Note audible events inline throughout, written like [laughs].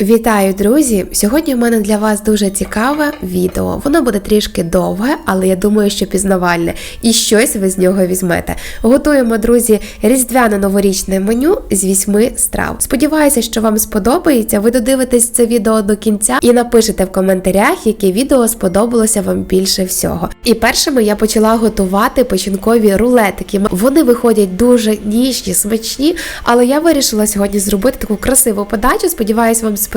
Вітаю, друзі! Сьогодні в мене для вас дуже цікаве відео. Воно буде трішки довге, але я думаю, що пізнавальне, і щось ви з нього візьмете. Готуємо, друзі, різдвяне новорічне меню з вісьми страв. Сподіваюся, що вам сподобається. Ви додивитесь це відео до кінця і напишете в коментарях, яке відео сподобалося вам більше всього. І першими я почала готувати печінкові рулетики. Вони виходять дуже ніжні, смачні, але я вирішила сьогодні зробити таку красиву подачу. Сподіваюсь, вам сподобається.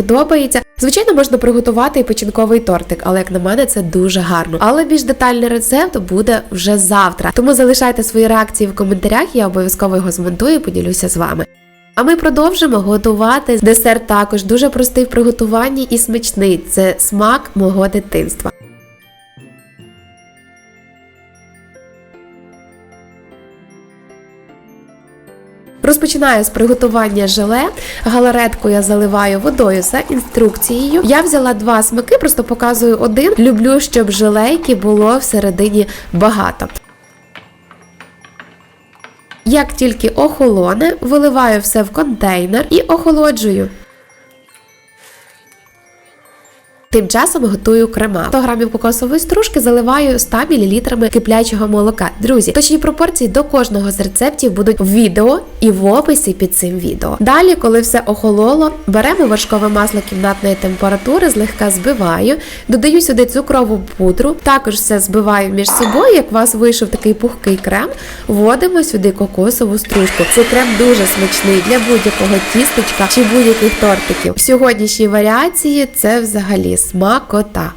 Звичайно, можна приготувати і печінковий тортик, але як на мене, це дуже гарно. Але більш детальний рецепт буде вже завтра. Тому залишайте свої реакції в коментарях, я обов'язково його змонтую і поділюся з вами. А ми продовжимо готувати десерт також дуже простий в приготуванні і смачний. Це смак мого дитинства. Розпочинаю з приготування желе. Галаретку я заливаю водою за інструкцією. Я взяла два смаки, просто показую один. Люблю, щоб желейки було всередині багато. Як тільки охолоне, виливаю все в контейнер і охолоджую. Тим часом готую крема. 100 грамів кокосової стружки заливаю 100 мл киплячого молока. Друзі, точні пропорції до кожного з рецептів будуть в відео і в описі під цим відео. Далі, коли все охололо, беремо вершкове масло кімнатної температури, злегка збиваю, додаю сюди цукрову пудру, також все збиваю між собою. Як у вас вийшов такий пухкий крем, вводимо сюди кокосову стружку. Цей крем дуже смачний для будь-якого тістечка чи будь-яких тортиків. Сьогоднішні варіації це взагалі смакота.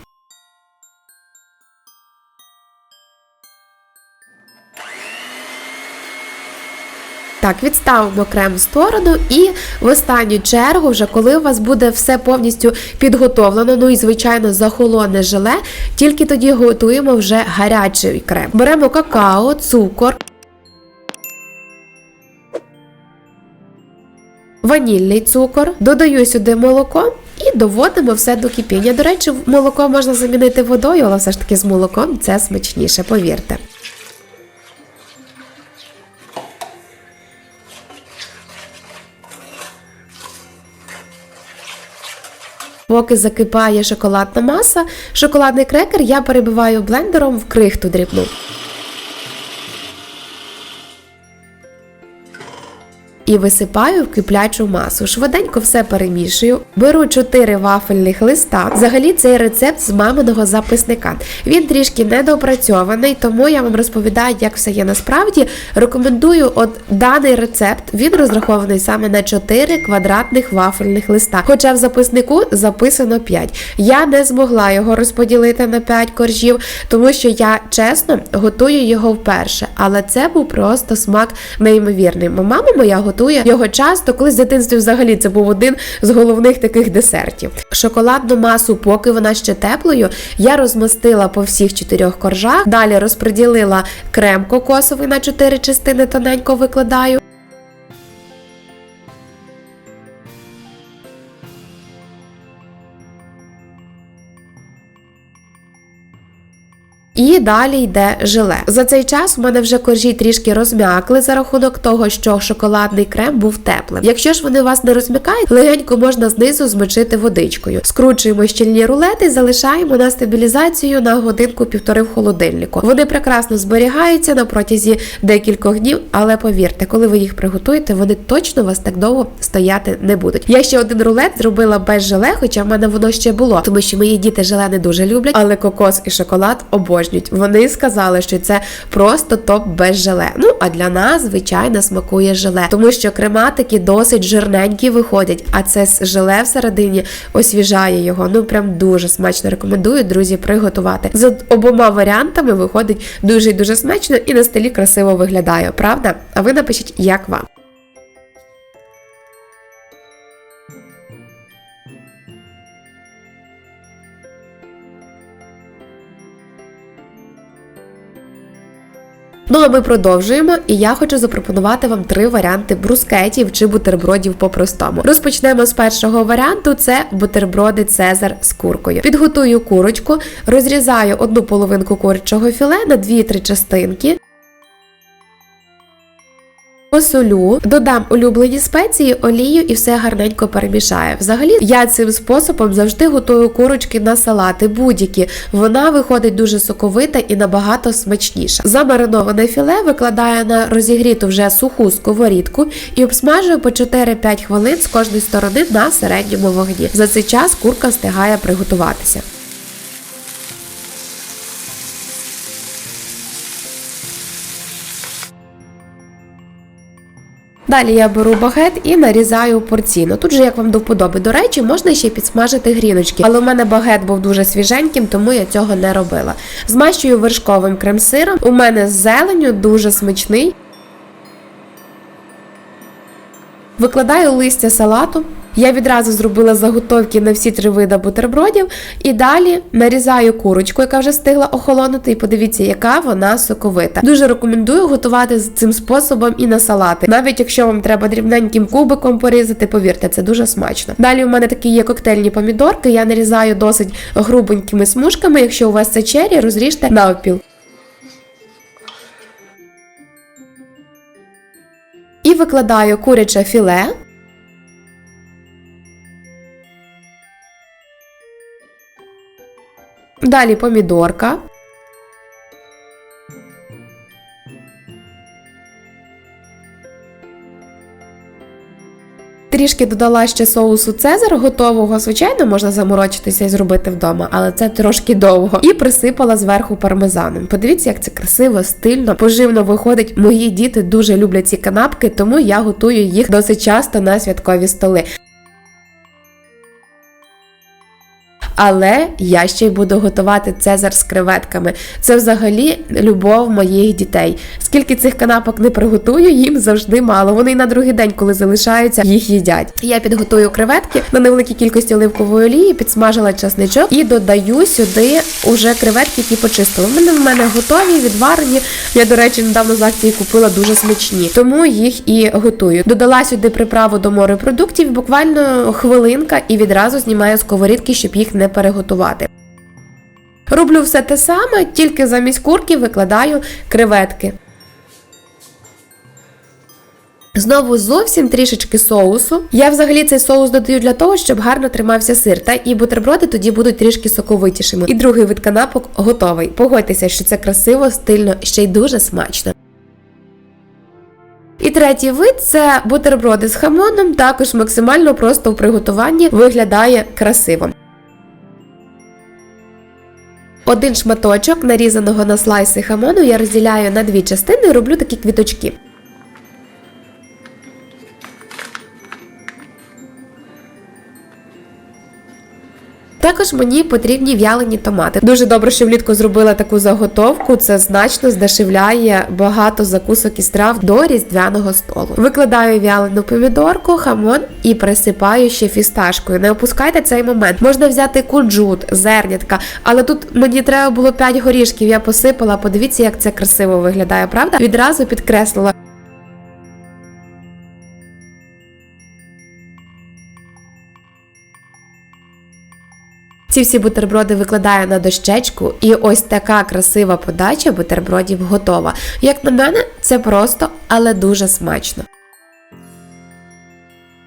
Так, відставимо крем в сторону і в останню чергу, вже коли у вас буде все повністю підготовлено, ну і звичайно захолоне желе, тільки тоді готуємо вже гарячий крем. Беремо какао, цукор. Ванільний цукор, додаю сюди молоко і доводимо все до кипіння. До речі, молоко можна замінити водою, але все ж таки з молоком це смачніше, повірте. Поки закипає шоколадна маса, шоколадний крекер я перебиваю блендером в крихту дрібну. І висипаю в киплячу масу. Швиденько все перемішую. Беру 4 вафельних листа. Взагалі цей рецепт з маминого записника. Він трішки недопрацьований, тому я вам розповідаю, як все є насправді. Рекомендую от даний рецепт. Він розрахований саме на 4 квадратних вафельних листа. Хоча в записнику записано 5. Я не змогла його розподілити на 5 коржів, тому що я чесно готую його вперше. Але це був просто смак неймовірний. Мама моя готує його часто, коли з дитинстві взагалі це був один з головних таких десертів. Шоколадну масу, поки вона ще теплою, я розмастила по всіх чотирьох коржах. Далі розподілила крем кокосовий на чотири частини, тоненько викладаю. І далі йде желе. За цей час у мене вже коржі трішки розм'якли за рахунок того, що шоколадний крем був теплим. Якщо ж вони вас не розм'якають, легенько можна знизу змочити водичкою. Скручуємо щільні рулети, залишаємо на стабілізацію на годинку-півтори в холодильнику. Вони прекрасно зберігаються на протязі декількох днів, але повірте, коли ви їх приготуєте, вони точно у вас так довго стояти не будуть. Я ще один рулет зробила без желе, хоча в мене воно ще було, тому що мої діти желе не дуже люблять, але кокос і шоколад обожнюють. Вони сказали, що це просто топ без желе. Ну а для нас, звичайно, смакує желе, тому що крематики досить жирненькі виходять, а це желе всередині освіжає його. Ну прям дуже смачно рекомендую, друзі, приготувати. З обома варіантами виходить дуже і дуже смачно і на столі красиво виглядає, правда? А ви напишіть, як вам. Ну а ми продовжуємо, і я хочу запропонувати вам три варіанти брускетів чи бутербродів по-простому. Розпочнемо з першого варіанту: це бутерброди Цезар з куркою. Підготую курочку, розрізаю одну половинку курячого філе на 2-3 частинки. Посолю, додам улюблені спеції, олію і все гарненько перемішаю. Взагалі, я цим способом завжди готую курочки на салати, будь-які. Вона виходить дуже соковита і набагато смачніша. Замариноване філе викладаю на розігріту вже суху сковорідку і обсмажую по 4-5 хвилин з кожної сторони на середньому вогні. За цей час курка встигає приготуватися. Далі я беру багет і нарізаю порційно. Тут же як вам до вподоби. До речі, можна ще підсмажити гріночки, але у мене багет був дуже свіженьким, тому я цього не робила. Змащую вершковим крем-сиром. У мене з зеленю дуже смачний. Викладаю листя салату. Я відразу зробила заготовки на всі три види бутербродів і далі нарізаю курочку, яка вже встигла охолонути. І подивіться, яка вона соковита. Дуже рекомендую готувати з цим способом і на салати. Навіть якщо вам треба дрібненьким кубиком порізати, повірте, це дуже смачно. Далі у мене такі є коктейльні помідорки. Я нарізаю досить грубенькими смужками. Якщо у вас це чері, розріжте навпіл. І викладаю куряче філе. Далі помідорка. Трішки додала ще соусу Цезар готового. Звичайно, можна заморочитися і зробити вдома, але це трошки довго. І присипала зверху пармезаном. Подивіться, як це красиво, стильно, поживно виходить. Мої діти дуже люблять ці канапки, тому я готую їх досить часто на святкові столи. Але я ще й буду готувати цезар з креветками. Це взагалі любов моїх дітей. Скільки цих канапок не приготую, їм завжди мало. Вони й на другий день, коли залишаються, їх їдять. Я підготую креветки на невеликій кількості оливкової олії, підсмажила часничок і додаю сюди уже креветки, які почистила. Вони в мене готові, відварені. Я, до речі, недавно з акції купила дуже смачні, тому їх і готую. Додала сюди приправу до морепродуктів, буквально хвилинка, і відразу знімаю сковорідки, щоб їх не переготувати. Роблю все те саме, тільки замість курки викладаю креветки. Знову зовсім трішечки соусу. Я взагалі цей соус додаю для того, щоб гарно тримався сир, та і бутерброди тоді будуть трішки соковитішими. І другий вид канапок готовий. Погодьтеся, що це красиво, стильно, ще й дуже смачно. І третій вид це бутерброди з хамоном, також максимально просто в приготуванні виглядає красиво. Один шматочок нарізаного на слайси хамону я розділяю на дві частини і роблю такі квіточки. Також мені потрібні в'ялені томати. Дуже добре, що влітку зробила таку заготовку. Це значно здешевляє багато закусок і страв до різдвяного столу. Викладаю в'ялену помідорку, хамон і присипаю ще фісташкою. Не опускайте цей момент. Можна взяти кунжут, зернятка, але тут мені треба було 5 горішків. Я посипала. Подивіться, як це красиво виглядає, правда? Відразу підкреслила. Ці всі бутерброди викладаю на дощечку, і ось така красива подача бутербродів готова. Як на мене, це просто, але дуже смачно.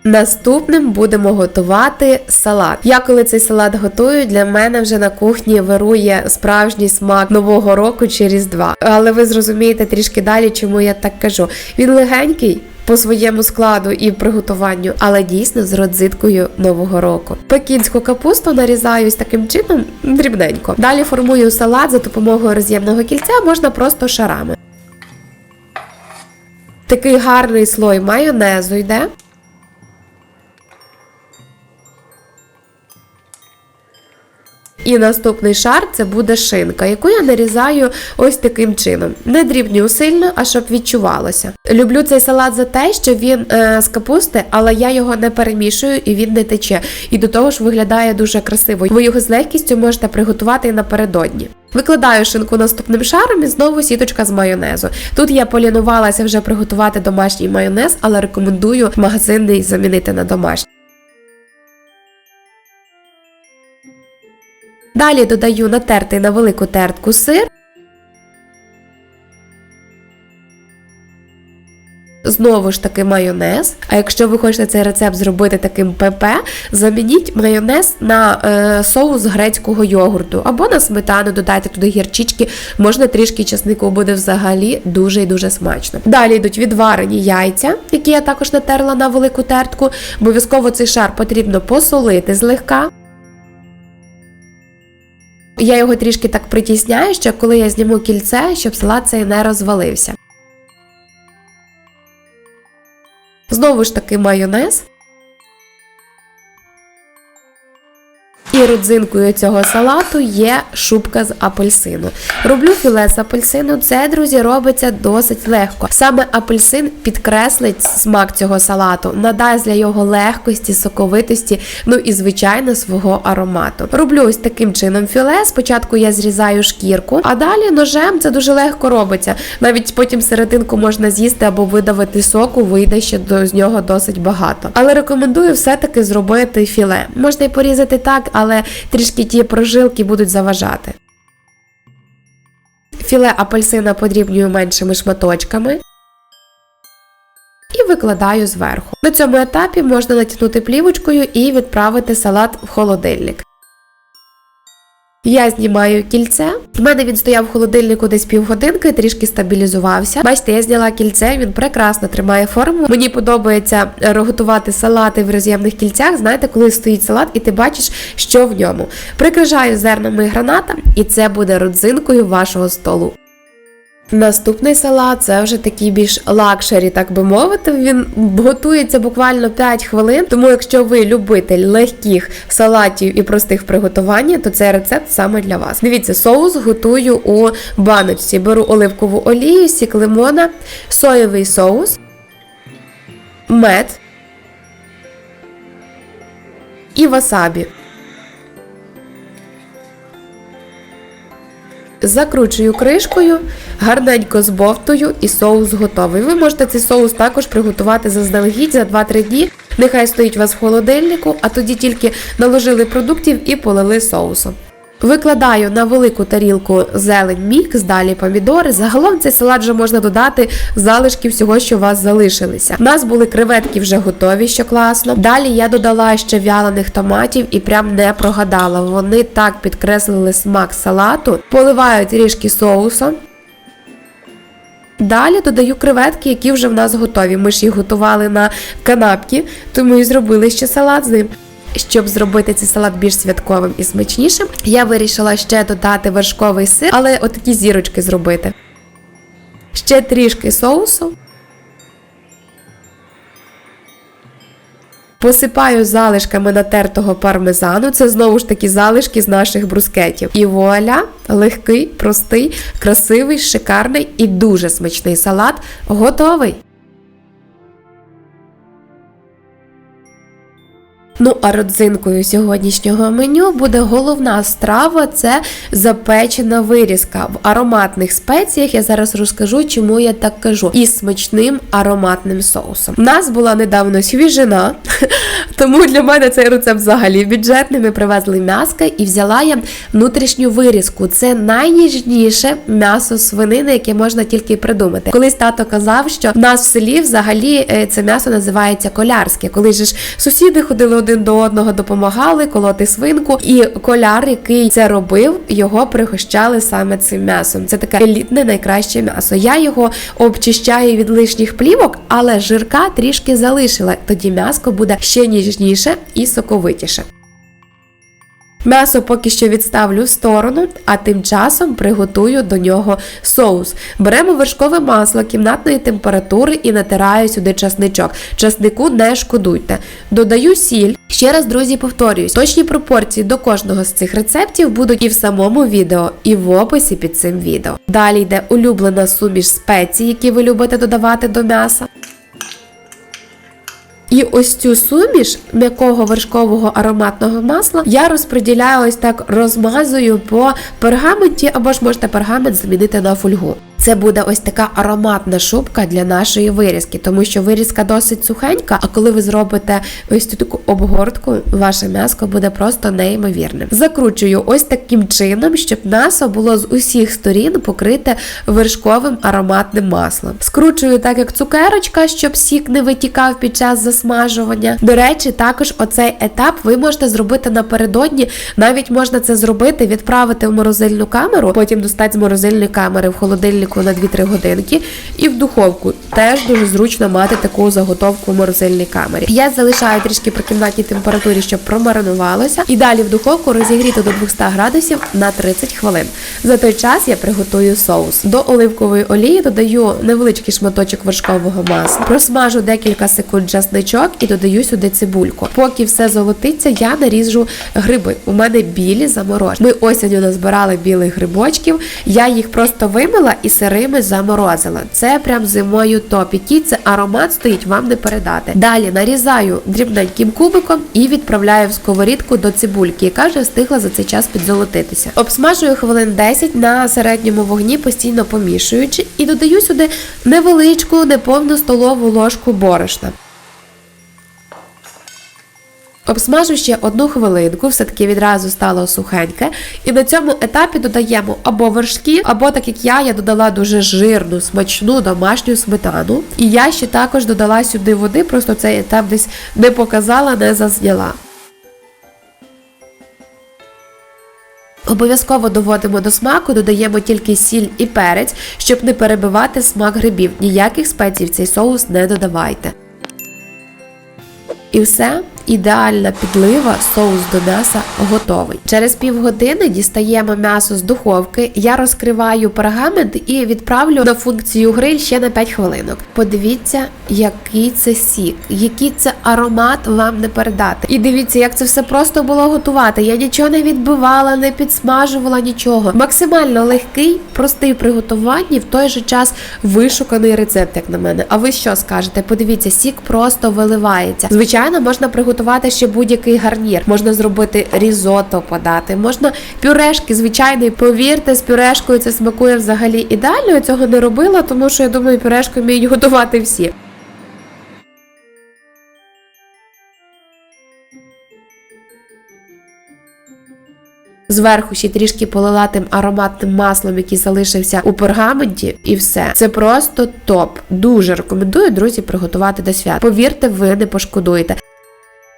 Наступним будемо готувати салат. Я коли цей салат готую, для мене вже на кухні вирує справжній смак нового року чи різдва. Але ви зрозумієте трішки далі, чому я так кажу. Він легенький. По своєму складу і приготуванню, але дійсно з родзиткою нового року. Пекінську капусту нарізаю ось таким чином дрібненько. Далі формую салат за допомогою роз'ємного кільця, можна просто шарами. Такий гарний слой майонезу йде. І наступний шар це буде шинка, яку я нарізаю ось таким чином. Не дрібню сильно, а щоб відчувалося. Люблю цей салат за те, що він е, з капусти, але я його не перемішую і він не тече. І до того ж виглядає дуже красиво. Ви його з легкістю можете приготувати і напередодні. Викладаю шинку наступним шаром і знову сіточка з майонезу. Тут я полінувалася вже приготувати домашній майонез, але рекомендую магазинний замінити на домашній. Далі додаю натертий на велику тертку сир. Знову ж таки майонез. А якщо ви хочете цей рецепт зробити таким ПП, замініть майонез на е, соус грецького йогурту або на сметану, додайте туди гірчички, можна трішки чеснику, буде взагалі дуже і дуже смачно. Далі йдуть відварені яйця, які я також натерла на велику тертку. Обов'язково цей шар потрібно посолити злегка. Я його трішки так притісняю, що коли я зніму кільце, щоб салат цей не розвалився. Знову ж таки майонез. І родзинкою цього салату є шубка з апельсину. Роблю філе з апельсину. Це, друзі, робиться досить легко. Саме апельсин підкреслить смак цього салату, надасть для його легкості, соковитості, ну і звичайно свого аромату. Роблю ось таким чином філе. Спочатку я зрізаю шкірку, а далі ножем це дуже легко робиться. Навіть потім серединку можна з'їсти або видавити соку, вийде ще з нього досить багато. Але рекомендую все-таки зробити філе. Можна і порізати так, але трішки ті прожилки будуть заважати. Філе апельсина подрібнюю меншими шматочками. І викладаю зверху. На цьому етапі можна натягнути плівочкою і відправити салат в холодильник. Я знімаю кільце. В мене він стояв в холодильнику десь півгодинки, трішки стабілізувався. Бачите, я зняла кільце, він прекрасно тримає форму. Мені подобається е, готувати салати в роз'ємних кільцях. Знаєте, коли стоїть салат, і ти бачиш, що в ньому. Прикрашаю зернами граната, і це буде родзинкою вашого столу. Наступний салат це вже такий більш лакшері, так би мовити. Він готується буквально 5 хвилин. Тому, якщо ви любитель легких салатів і простих в приготуванні, то цей рецепт саме для вас. Дивіться, соус готую у баночці. Беру оливкову олію, сік лимона, соєвий соус, мед і васабі. Закручую кришкою, гарненько збовтую і соус готовий. Ви можете цей соус також приготувати заздалегідь за 2-3 дні. Нехай стоїть у вас в холодильнику, а тоді тільки наложили продуктів і полили соусом. Викладаю на велику тарілку зелень мікс, далі помідори. Загалом цей салат вже можна додати залишки всього, що у вас залишилися. У нас були креветки вже готові, що класно. Далі я додала ще вялених томатів і прям не прогадала. Вони так підкреслили смак салату. Поливаю трішки соусом. Далі додаю креветки, які вже в нас готові. Ми ж їх готували на канапки, тому і зробили ще салат з ним. Щоб зробити цей салат більш святковим і смачнішим, я вирішила ще додати вершковий сир, але отакі зірочки зробити. Ще трішки соусу. Посипаю залишками натертого пармезану. Це знову ж таки залишки з наших брускетів. І вуаля, легкий, простий, красивий, шикарний і дуже смачний салат готовий. Ну, а родзинкою сьогоднішнього меню буде головна страва це запечена вирізка в ароматних спеціях. Я зараз розкажу, чому я так кажу. І смачним ароматним соусом. У нас була недавно свіжина, [laughs] тому для мене цей рецепт взагалі бюджетний. Ми привезли м'яска і взяла я внутрішню вирізку. Це найніжніше м'ясо свинини, яке можна тільки придумати. Колись тато казав, що в нас в селі взагалі е, це м'ясо називається колярське. Коли ж сусіди ходили один до одного, допомагали колоти свинку, і коляр, який це робив, його пригощали саме цим м'ясом. Це таке елітне найкраще м'ясо. Я його обчищаю від лишніх плівок, але жирка трішки залишила. Тоді м'яско буде ще ніжніше і соковитіше. М'ясо поки що відставлю в сторону, а тим часом приготую до нього соус. Беремо вершкове масло кімнатної температури і натираю сюди часничок. Часнику не шкодуйте. Додаю сіль. Ще раз, друзі, повторююсь, точні пропорції до кожного з цих рецептів будуть і в самому відео, і в описі під цим відео. Далі йде улюблена суміш спецій, які ви любите додавати до м'яса. І ось цю суміш м'якого вершкового ароматного масла я розподіляю ось так розмазую по пергаменті, або ж можете пергамент замінити на фольгу. Це буде ось така ароматна шубка для нашої вирізки, тому що вирізка досить сухенька. А коли ви зробите ось цю таку обгортку, ваше м'ясо буде просто неймовірним. Закручую ось таким чином, щоб м'ясо було з усіх сторін покрите вершковим ароматним маслом. Скручую так, як цукерочка, щоб сік не витікав під час засмажування. До речі, також оцей етап ви можете зробити напередодні. Навіть можна це зробити, відправити в морозильну камеру, потім достати з морозильної камери в холодильнику на 2-3 годинки і в духовку. Теж дуже зручно мати таку заготовку в морозильній камері. Я залишаю трішки при кімнатній температурі, щоб промаринувалося. І далі в духовку розігріти до 200 градусів на 30 хвилин. За той час я приготую соус. До оливкової олії додаю невеличкий шматочок вершкового масла, просмажу декілька секунд часничок і додаю сюди цибульку. Поки все золотиться, я наріжу гриби. У мене білі заморожені. Ми осінню назбирали білих грибочків. Я їх просто вимила і сирими заморозила. Це прям зимою топ. Який це аромат стоїть, вам не передати. Далі нарізаю дрібненьким кубиком і відправляю в сковорідку до цибульки, яка вже встигла за цей час підзолотитися. Обсмажую хвилин 10 на середньому вогні, постійно помішуючи, і додаю сюди невеличку, неповну столову ложку борошна. Обсмажу ще одну хвилинку, все-таки відразу стало сухеньке. І на цьому етапі додаємо або вершки, або так як я, я додала дуже жирну, смачну домашню сметану. І я ще також додала сюди води, просто цей етап десь не показала, не зазняла. Обов'язково доводимо до смаку, додаємо тільки сіль і перець, щоб не перебивати смак грибів. Ніяких спецій в цей соус не додавайте. І все, ідеальна підлива, соус до м'яса готовий. Через півгодини дістаємо м'ясо з духовки, я розкриваю пергамент і відправлю на функцію гриль ще на 5 хвилинок. Подивіться, який це сік, який це аромат вам не передати. І дивіться, як це все просто було готувати. Я нічого не відбивала, не підсмажувала нічого. Максимально легкий, простий приготуванні, в той же час вишуканий рецепт, як на мене. А ви що скажете? Подивіться, сік просто виливається. Звичайно, можна приготувати ще будь-який гарнір. Можна зробити різото подати, можна пюрешки, звичайно, і повірте, з пюрешкою це смакує взагалі ідеально. Я цього не робила, тому що я думаю, пюрешку вміють готувати всі. Зверху ще трішки полила тим ароматним маслом, який залишився у пергаменті, і все. Це просто топ. Дуже рекомендую, друзі, приготувати до свят. Повірте, ви не пошкодуєте.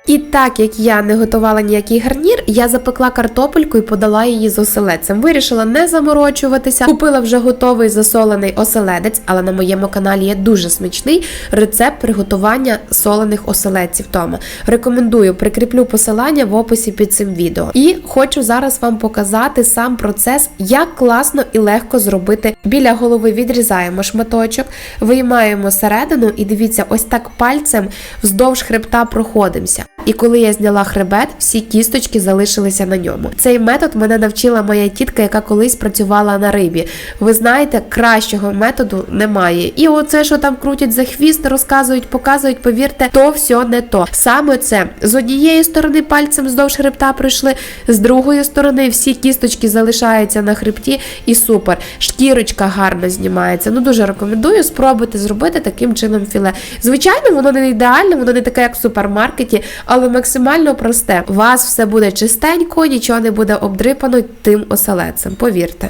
І так як я не готувала ніякий гарнір, я запекла картопельку і подала її з оселедцем. Вирішила не заморочуватися. Купила вже готовий засолений оселедець, але на моєму каналі є дуже смачний рецепт приготування солених оселедців. Тома рекомендую, прикріплю посилання в описі під цим відео. І хочу зараз вам показати сам процес, як класно і легко зробити. Біля голови відрізаємо шматочок, виймаємо середину і дивіться, ось так пальцем вздовж хребта проходимося. І коли я зняла хребет, всі кісточки залишилися на ньому. Цей метод мене навчила моя тітка, яка колись працювала на рибі. Ви знаєте, кращого методу немає. І оце, що там крутять за хвіст, розказують, показують, повірте, то все не то. Саме це з однієї сторони пальцем вздовж хребта пройшли, з другої сторони всі кісточки залишаються на хребті, і супер. Шкірочка гарно знімається. Ну дуже рекомендую спробуйте зробити таким чином філе. Звичайно, воно не ідеальне, воно не таке, як в супермаркеті, але максимально просте. У вас все буде чистенько, нічого не буде обдрипано тим оселедцем, повірте.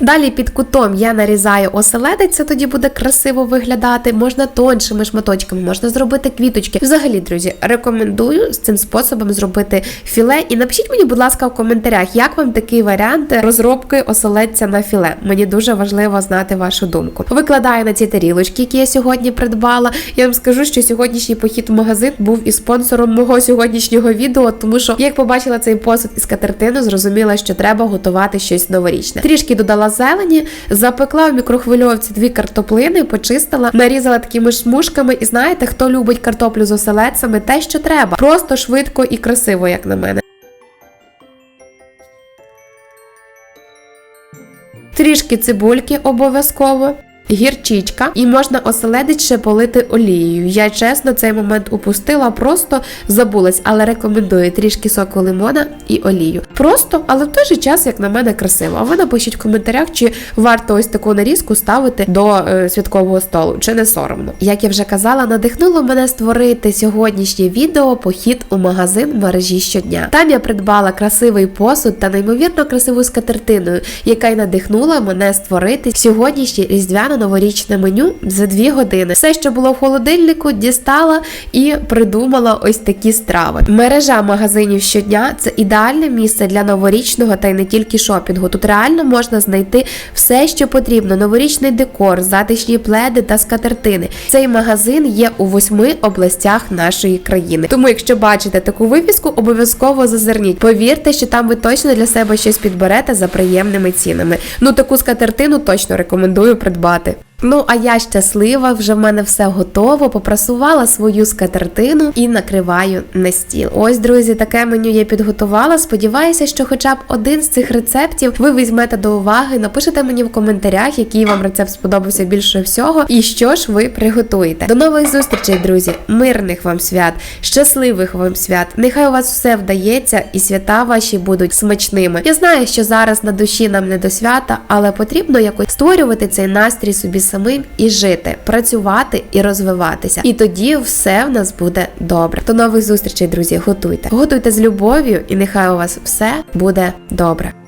Далі під кутом я нарізаю оселедець, це тоді буде красиво виглядати. Можна тоншими шматочками, можна зробити квіточки. Взагалі, друзі, рекомендую з цим способом зробити філе. І напишіть мені, будь ласка, в коментарях, як вам такий варіант розробки оселедця на філе. Мені дуже важливо знати вашу думку. Викладаю на ці тарілочки, які я сьогодні придбала. Я вам скажу, що сьогоднішній похід в магазин був і спонсором мого сьогоднішнього відео, тому що як побачила цей посуд із катертину, зрозуміла, що треба готувати щось новорічне. Трішки додала зелені, запекла в мікрохвильовці дві картоплини, почистила, нарізала такими шмушками. І знаєте, хто любить картоплю з оселедцями, те, що треба. Просто швидко і красиво, як на мене. Трішки цибульки обов'язково. Гірчичка, і можна оселедець полити олією. Я чесно цей момент упустила, просто забулась, але рекомендую трішки соку лимона і олію. Просто, але в той же час, як на мене, красиво. А ви напишіть в коментарях, чи варто ось таку нарізку ставити до е, святкового столу, чи не соромно. Як я вже казала, надихнуло мене створити сьогоднішнє відео похід у магазин мережі щодня. Там я придбала красивий посуд та неймовірно красиву скатертину, яка й надихнула мене створити сьогоднішнє різдвяно-новорічне меню за дві години. Все, що було в холодильнику, дістала і придумала ось такі страви. Мережа магазинів щодня це ідеальне місце для новорічного та й не тільки шопінгу. Тут реально можна знайти все, що потрібно: новорічний декор, затишні пледи та скатертини. Цей магазин є у восьми областях нашої країни. Тому, якщо бачите таку вивіску, обов'язково зазирніть. Повірте, що там ви точно для себе щось підберете за приємними цінами. Ну таку скатертину точно рекомендую придбати. serate. Ну, а я щаслива, вже в мене все готово. Попрасувала свою скатертину і накриваю на стіл. Ось, друзі, таке меню я підготувала. Сподіваюся, що хоча б один з цих рецептів ви візьмете до уваги. Напишите мені в коментарях, який вам рецепт сподобався більше всього, і що ж ви приготуєте. До нових зустрічей, друзі! Мирних вам свят, щасливих вам свят! Нехай у вас все вдається, і свята ваші будуть смачними. Я знаю, що зараз на душі нам не до свята, але потрібно якось створювати цей настрій собі самим і жити, працювати і розвиватися. І тоді все в нас буде добре. До нових зустрічей, друзі. Готуйте. Готуйте з любов'ю, і нехай у вас все буде добре.